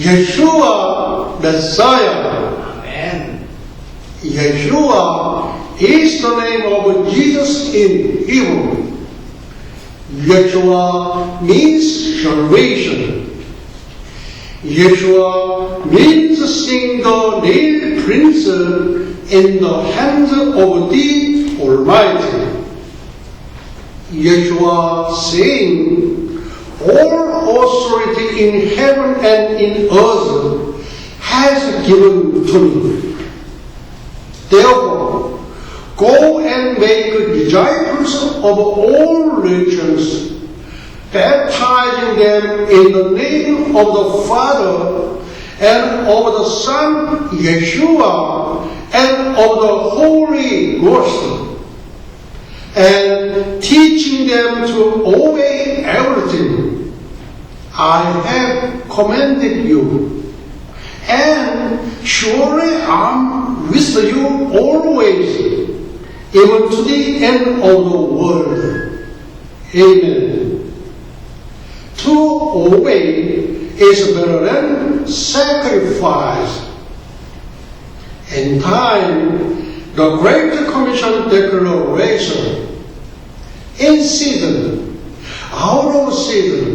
Yeshua, Messiah. Amen. Yeshua is the name of Jesus in Hebrew. Yeshua means salvation. Yeshua means single nail prince in the hands of the Almighty. Yeshua saying all authority in heaven and in earth has given to me. Therefore, go and make disciples of all nations, baptizing them in the name of the Father and of the Son Yeshua and of the Holy Ghost, and teaching them to obey everything I have commanded you. And surely I'm with you always, even to the end of the world. Amen. To obey is better than sacrifice. In time, the Great Commission Declaration, in season, out of season,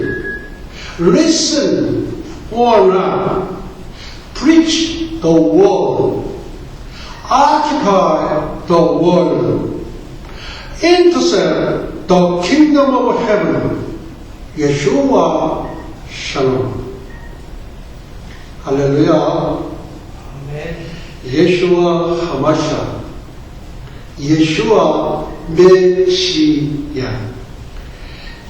Listen or preach the word, occupy the world, intercept the kingdom of heaven, Yeshua Shalom. Hallelujah. Amen. Yeshua Hamasha. Yeshua Messiah.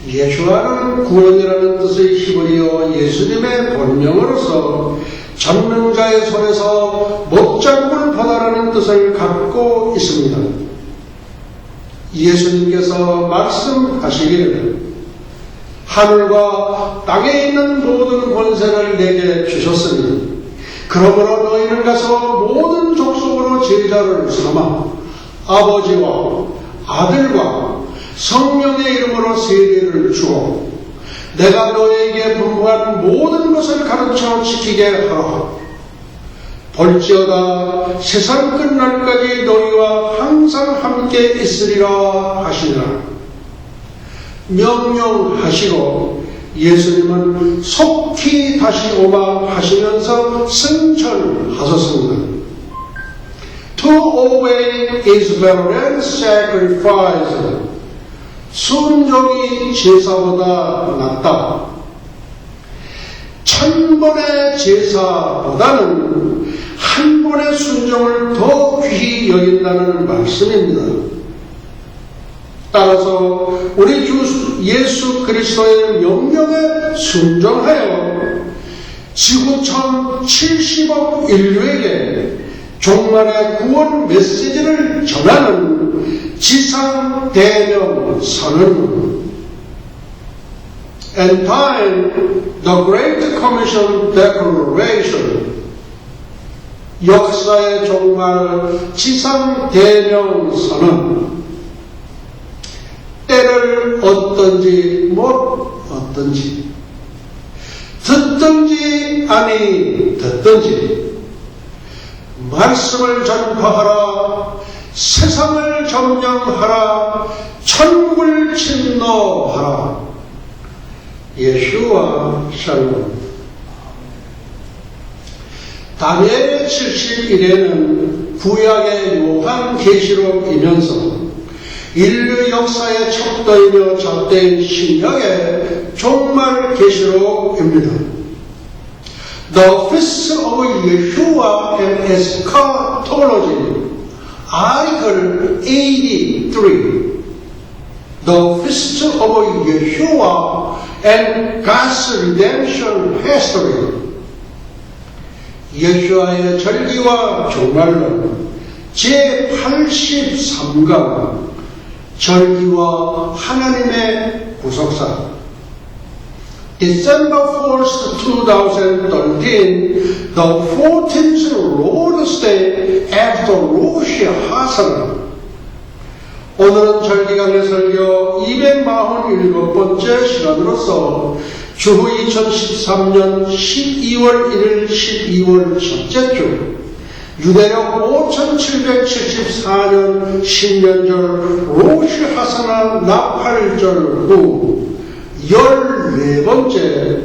예수와는 구원이라는 뜻의 히브리어 예수님의 본명으로서 전능자의 손에서 목장을 받아라는 뜻을 갖고 있습니다. 예수님께서 말씀하시기를 하늘과 땅에 있는 모든 권세를 내게 주셨으니 그러므로 너희는 가서 모든 족속으로 제자를 삼아 아버지와 아들과 성령의 이름으로 세례를 주어 내가 너에게 분부한 모든 것을 가르쳐 지키게 하라. 볼지어다 세상 끝날까지 너희와 항상 함께 있으리라 하시니라. 명령하시고 예수님은 속히 다시 오마 하시면서 승천하셨습니다. To obey is better than sacrifice. 순종이 제사보다 낫다. 천 번의 제사보다는 한 번의 순종을 더 귀히 여긴다는 말씀입니다. 따라서 우리 주 예수 그리스도의 명령에 순종하여 지구촌 70억 인류에게 종말의 구원 메시지를 전하는 지상 대명 선언. And time, the Great Commission Declaration. 역사의 종말 지상 대명 선언. 때를 얻든지 못 얻든지 듣든지 아니 듣든지 말씀을 전파하라 세상을 점령하라 천국을 침노하라. 예수와 샬롬. 다니엘 71에는 구약의 요한 계시록이면서 인류 역사의 척도이며 잣대인 신약의 종말 계시록입니다. The Feast of Yeshua and Eschatology, Article 83. The Feast of Yeshua and God's Redemption History. 예수와의 절기와 종말론 제83강 절기와 하나님의 구속사 December 4th, 2013, the 14th Lord's Day after Rosh Hashanah. 오늘은 절기강의 설교 247번째 시간으로서 주후 2013년 12월 1일 12월 첫째 주 유대력 5774년 신년절 로시 하사나 나팔절 후 14번째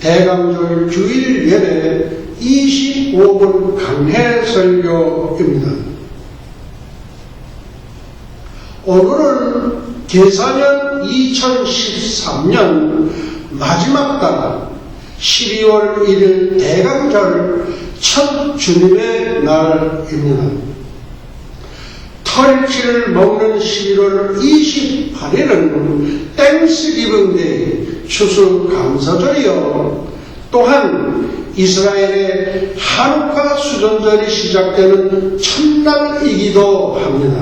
대강절 주일 예배 25분 강해 설교입니다. 오늘은 계사년 2013년 마지막 달 12월 1일 대강절 첫 주님의 날입니다. 털치를 먹는 11월 28일은 땡스기븐데이 추수 감사절이요. 또한 이스라엘의 한우카 수전절이 시작되는 첫날이기도 합니다.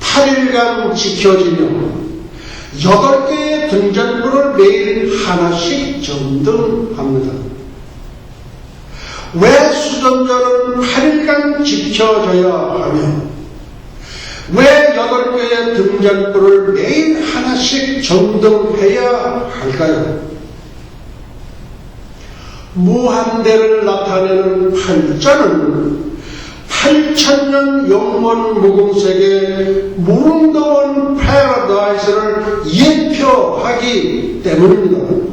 8일간 지켜지며 8개의 등잔불을 매일 하나씩 전등합니다. 왜 수전절은 8일간 지켜져야 하며 왜 8개의 등잔불을 매일 하나씩 전등해야 할까요? 무한대를 나타내는 팔자는 8천년 영원 무궁색의 무릉다운 패러다이스를 예표하기 때문입니다.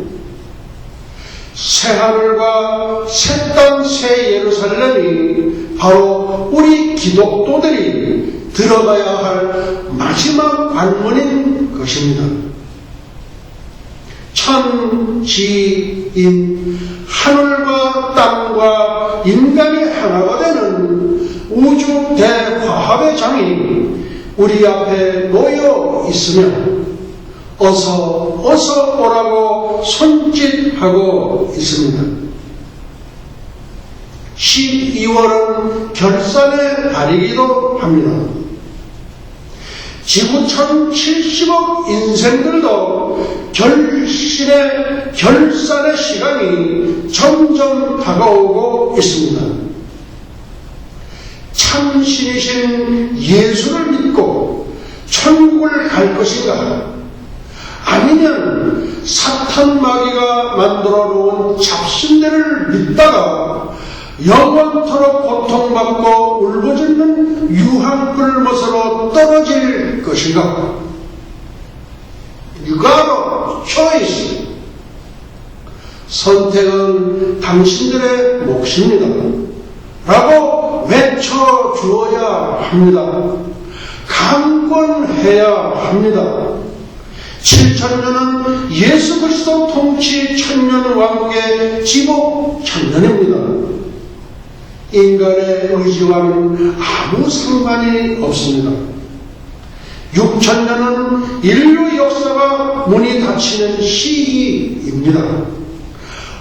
새하늘과 새 땅 새 예루살렘이 바로 우리 기독도들이 들어가야 할 마지막 관문인 것입니다. 천지인 하늘과 땅과 인간이 하나가 되는 우주 대화합의 장이 우리 앞에 놓여 있으며 어서 어서 오라고 손짓하고 있습니다. 12월은 결산의 달이기도 합니다. 지구촌 70억 인생들도 결실의 결산의 시간이 점점 다가오고 있습니다. 참신이신 예수를 믿고 천국을 갈 것인가? 사탄 마귀가 만들어 놓은 잡신들을 믿다가 영원토록 고통받고 울부짖는 유황불못으로 떨어질 것인가? A choice. 선택은 당신들의 몫입니다. 라고 외쳐 주어야 합니다. 강권해야 합니다. 7천년은 예수 그리스도 통치 천년 왕국의 지복 천년입니다. 인간의 의지와는 아무 상관이 없습니다. 6천년은 인류 역사가 문이 닫히는 시기입니다.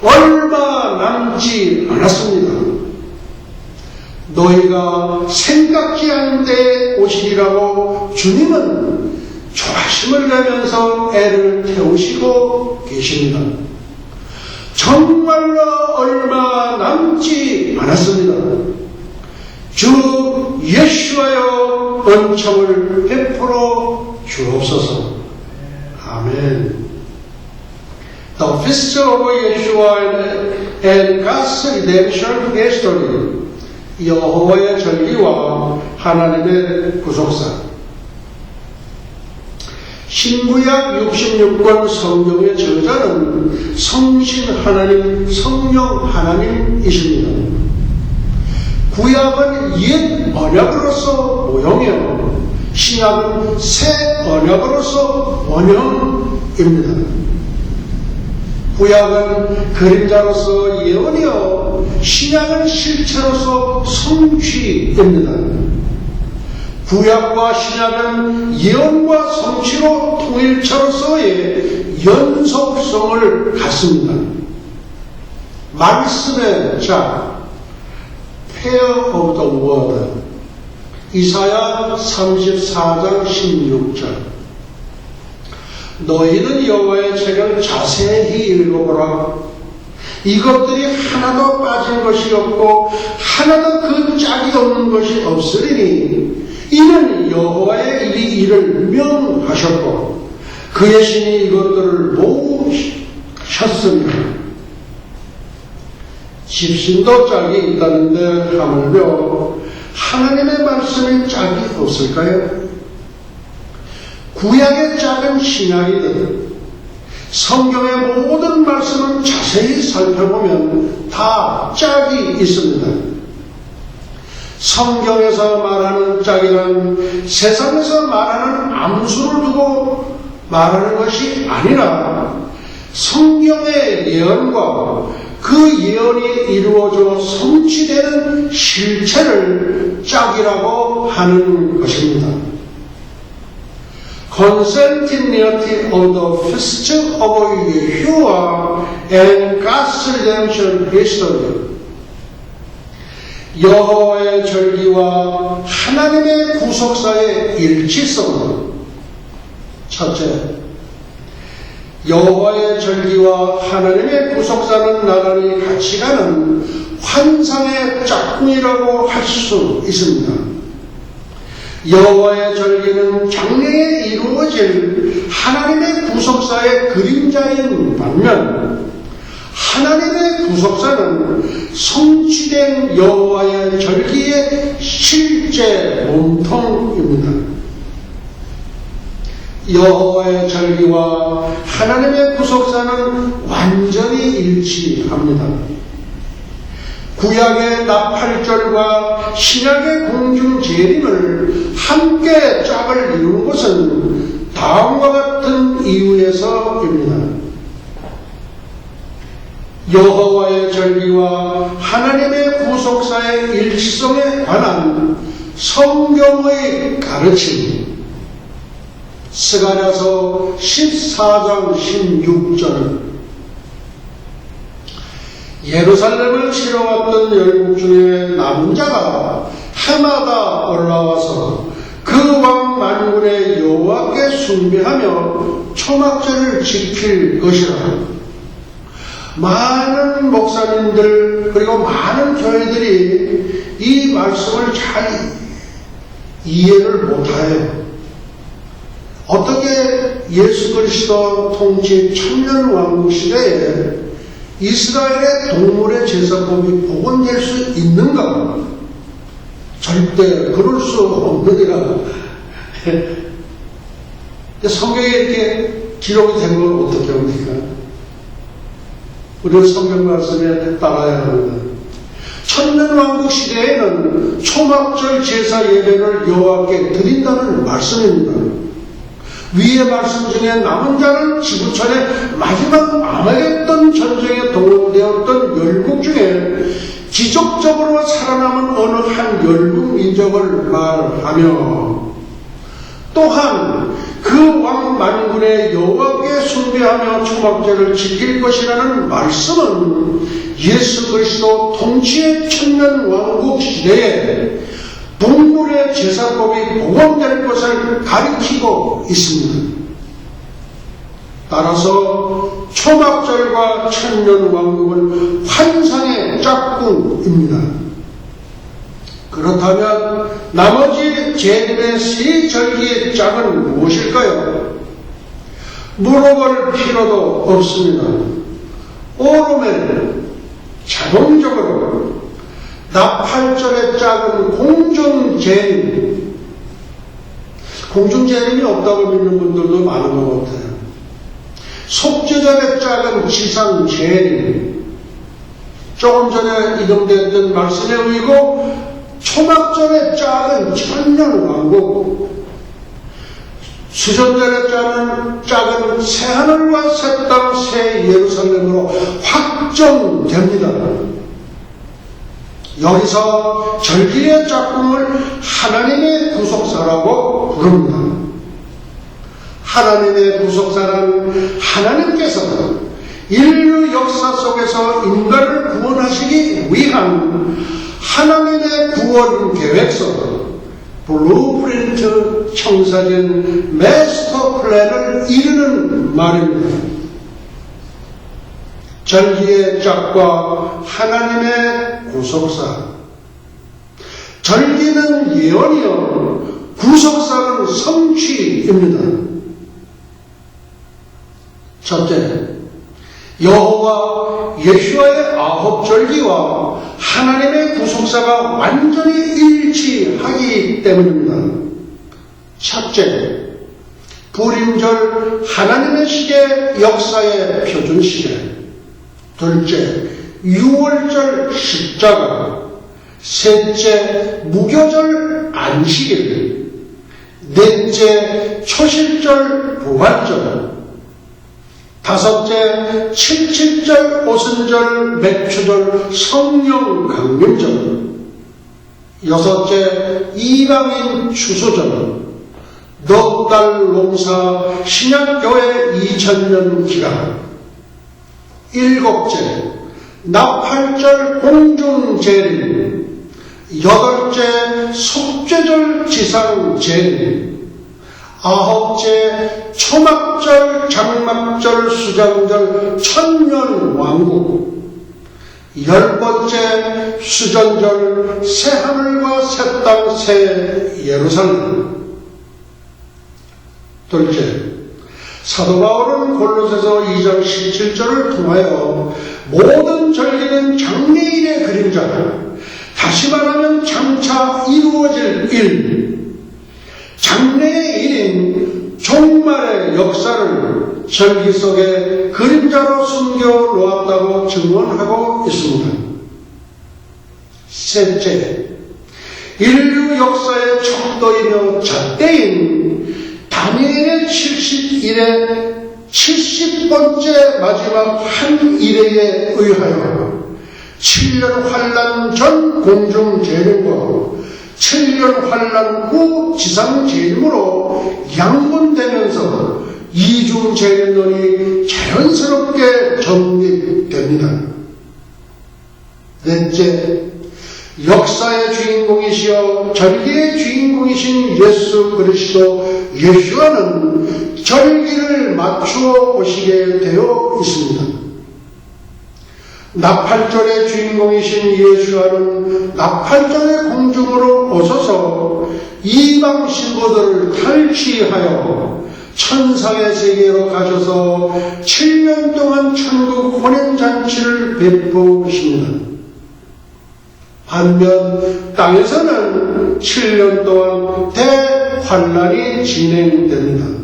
얼마 남지 않았습니다. 너희가 생각지 않은 때에 오시리라고 주님은 조심을 내면서 애를 태우시고 계십니다. 정말로 얼마 남지 않았습니다. 주 예수와여 은총을 베풀어 주옵소서. 아멘. The festival of Yeshua and God's redemption history. 여호와의 절기와 하나님의 구속사. 신구약 66권 성경의 저자는 성신 하나님, 성령 하나님이십니다. 구약은 옛 언약으로서 모형이요. 신약은 새 언약으로서 원형입니다. 구약은 그림자로서 예언이요. 신약은 실체로서 성취입니다. 구약과 신약은 예언과 성취로 통일체로서의 연속성을 갖습니다. 말씀의 자, pair of the word. 이사야 34장 16절. 너희는 여호와의 책을 자세히 읽어보라. 이것들이 하나도 빠진 것이 없고 하나도 그 짝이 없는 것이 없으리니 이는 여호와의 이 일을 명하셨고 그의 신이 이것들을 모으셨습니다. 집신도 짝이 있다는데 하물며 하나님의 말씀에 짝이 없을까요? 구약의 짝은 신약이든 성경의 모든 말씀을 자세히 살펴보면 다 짝이 있습니다. 성경에서 말하는 짝이란 세상에서 말하는 암수를 두고 말하는 것이 아니라 성경의 예언과 그 예언이 이루어져 성취되는 실체를 짝이라고 하는 것입니다. Consentinity of the first of Yeshua and God's redemption history. 여호와의 절기와 하나님의 구속사의 일치성. 첫째, 여호와의 절기와 하나님의 구속사는 나란히 같이 가는 환상의 짝꿍이라고 할 수 있습니다. 여호와의 절기는 장래에 이루어질 하나님의 구속사의 그림자인 반면 하나님의 구속사는 성취된 여호와의 절기의 실제 몸통입니다. 여호와의 절기와 하나님의 구속사는 완전히 일치합니다. 구약의 나팔절과 신약의 공중 재림을 함께 짝을 이루는 것은 다음과 같은 이유에서입니다. 여호와의 절기와 하나님의 구속사의 일치성에 관한 성경의 가르침 스가랴서 14장 16절 예루살렘을 치러 왔던 열국 중에 남자가 해마다 올라와서 그왕 만군의 여호와께 숭배하며 초막절을 지킬 것이라. 많은 목사님들 그리고 많은 교회들이 이 말씀을 잘 이해를 못해요. 어떻게 예수 그리스도 통치 천년 왕국 시대에 이스라엘의 동물의 제사법이 복원될 수 있는가? 절대 그럴 수 없느니라. 성경에 이렇게 기록이 된 걸 어떻게 합니까? 우리는 성경 말씀에 따라야 합니다. 천년왕국 시대에는 초막절 제사 예배를 여호와께 드린다는 말씀입니다. 위의 말씀 중에 남은 자는 지구촌의 마지막 아마겟돈 전쟁에 동원되었던 열국 중에 기적적으로 살아남은 어느 한 열국 민족을 말하며 또한 그 왕 만군의 여호와께 숭배하며 초막절을 지킬 것이라는 말씀은 예수 그리스도 통치의 천년 왕국 시대에 동물의 제사법이 복원될 것을 가리키고 있습니다. 따라서 초막절과 천년 왕국은 환상의 짝꿍입니다. 그렇다면 나머지 제림의 세 절기의 짝은 무엇일까요? 물어볼 필요도 없습니다. 오르면 자동적으로 나팔절의 짝은 공중재림. 공중재림이 없다고 믿는 분들도 많은 것 같아요. 속죄절의 짝은 지상재림. 조금 전에 이동됐던 말씀에 의고 초막절의 짝은 천년 왕국. 수전절의 짝은, 짝은 새하늘과 새 땅, 새 예루살렘으로 확정됩니다. 여기서 절기의 짝꿍을 하나님의 구속사라고 부릅니다. 하나님의 구속사는 하나님께서 인류 역사 속에서 인간을 구원하시기 위한 하나님의 구원 계획서, 블루프린트 청사진 마스터 플랜을 이루는 말입니다. 절기의 짝과 하나님의 구속사. 절기는 예언이요, 구속사는 성취입니다. 첫째, 여호와 예수와의 아홉 절기와 하나님의 구속사가 완전히 일치하기 때문입니다. 첫째, 불임절 하나님의 시계 역사의 표준 시계. 둘째, 유월절 십자가. 셋째, 무교절 안식일. 넷째, 초실절 부활절. 다섯째, 칠칠절 오순절 맥추절 성령 강림절. 여섯째, 이방인 추수절. 넉 달 농사 신약교회 2000년 기간. 일곱째, 나팔절 공중재림. 여덟째, 속죄절 지상재림. 아홉째, 초막절, 장막절, 수장절, 천년 왕국. 열 번째, 수전절, 새 하늘과 새 땅, 새 예루살렘. 둘째, 사도 바울은 골로새서 2장 17절을 통하여 모든 절기는 장래일의 그림자다. 다시 말하면 장차 이루어질 일, 장래의 일인 종말의 역사를 절기 속에 그림자로 숨겨 놓았다고 증언하고 있습니다. 셋째, 인류 역사의 척도이며 잣대인 다니엘의 70일의 70번째 마지막 한 일에 의하여 7년 환란 전 공중 재림과 7년 환란 후 지상 재림으로 양분되면서 이중 재림론이 자연스럽게 정립됩니다. 넷째, 역사의 주인공이시여 절기의 주인공이신 예수 그리스도 예수와는 절기를 맞추어 오시게 되어 있습니다. 나팔절의 주인공이신 예수와는 나팔절의 공중으로 오셔서 이방 신부들을 탈취하여 천상의 세계로 가셔서 7년 동안 천국 혼인잔치를 베푸십니다. 반면 땅에서는 7년 동안 대환란이 진행됩니다.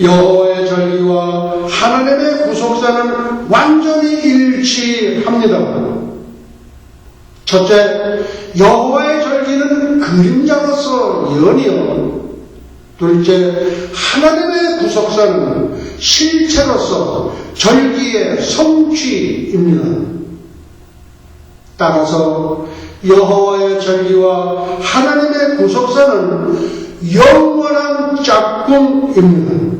여호와의 절기와 하나님의 구속사는 완전히 일치합니다. 첫째, 여호와의 절기는 그림자로서 예언이요. 둘째, 하나님의 구속사는 실체로서 절기의 성취입니다. 따라서 여호와의 절기와 하나님의 구속사는 영원한 짝꿍입니다.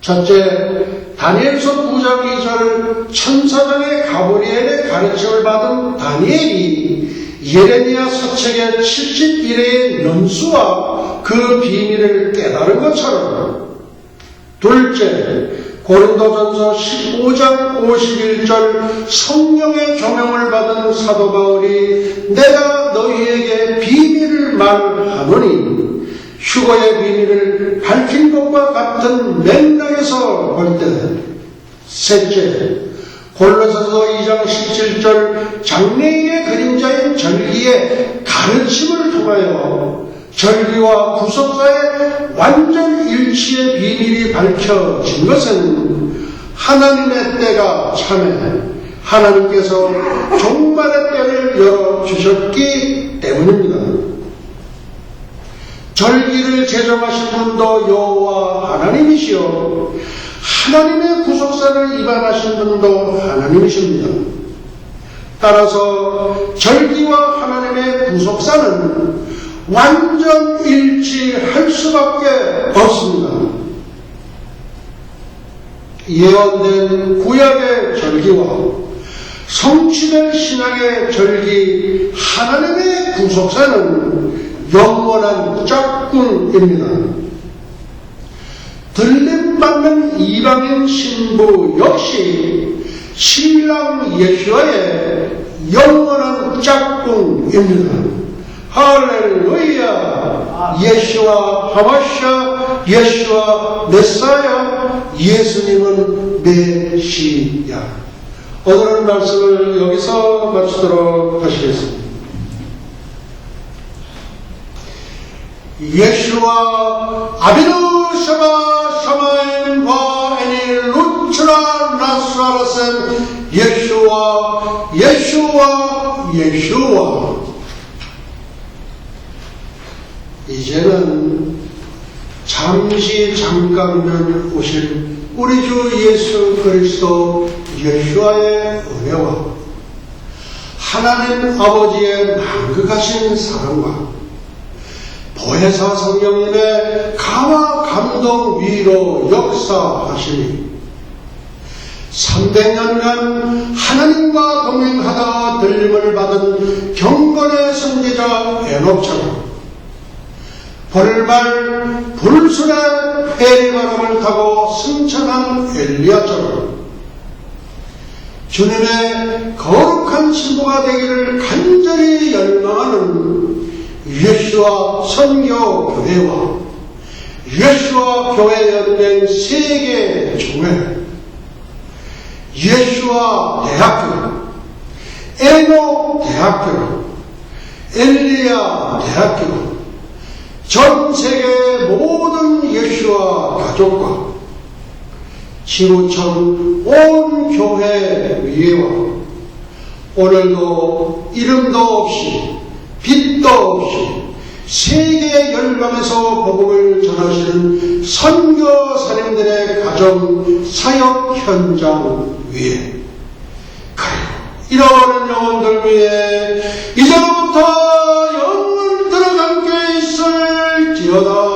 첫째, 다니엘서 9장 2절 천사장의 가브리엘의 가르침을 받은 다니엘이 예레미야 서책의 71회의 연수와 그 비밀을 깨달은 것처럼 둘째, 고린도전서 15장 51절 성령의 조명을 받은 사도 바울이 내가 너희에게 비밀을 말하노니 휴거의 비밀을 밝힌 것과 같은 맥락에서 볼 때 셋째 골로새서 2장 17절 장래인의 그림자인 절기의 가르침을 통하여 절기와 구속사의 완전 일치의 비밀이 밝혀진 것은 하나님의 때가 참에 하나님께서 종말의 때를 열어주셨기 때문입니다. 절기를 제정하신 분도 여호와 하나님이시요 하나님의 구속사를 입안하신 분도 하나님이십니다. 따라서 절기와 하나님의 구속사는 완전 일치할 수밖에 없습니다. 예언된 구약의 절기와 성취될 신앙의 절기 하나님의 구속사는 영원한 짝꿍입니다. 들림받는 이방인 신부 역시 신랑 예수와의 영원한 짝꿍입니다. 할렐루야! 예수와 하마샤, 예수와 메사야, 예수님은 메시야. 오늘 말씀을 여기서 마치도록 하시겠습니다. 예수와 아비누 샤마 나스라라센 예수와 예수와 예수와. 이제는 잠시 잠깐만 오실 우리 주 예수 그리스도 예수와의 은혜와 하나님 아버지의 만극하신 사랑과 보혜사 성령님의 가와 감동 위로 역사하시니 300년간 하나님과 동행하다 들림을 받은 경건의 선지자 에녹처럼 벌말 불순의 해리바람을 타고 승천한 엘리야처럼 주님의 거룩한 신부가 되기를 간절히 열망하는 예수와 선교 교회와 예수와 교회 연맹 세계 종회 예수와 대학교 에노 대학교 엘리야 대학교 전 세계 모든 예수와 가족과 지구촌 온 교회 위에와 오늘도 이름도 없이 빛도 없이 세계 열방에서 복음을 전하시는 선교사님들의 가정 사역 현장 위에. 그리고 이런 영혼들 위에 이제부터 영원토록 함께 있을지어다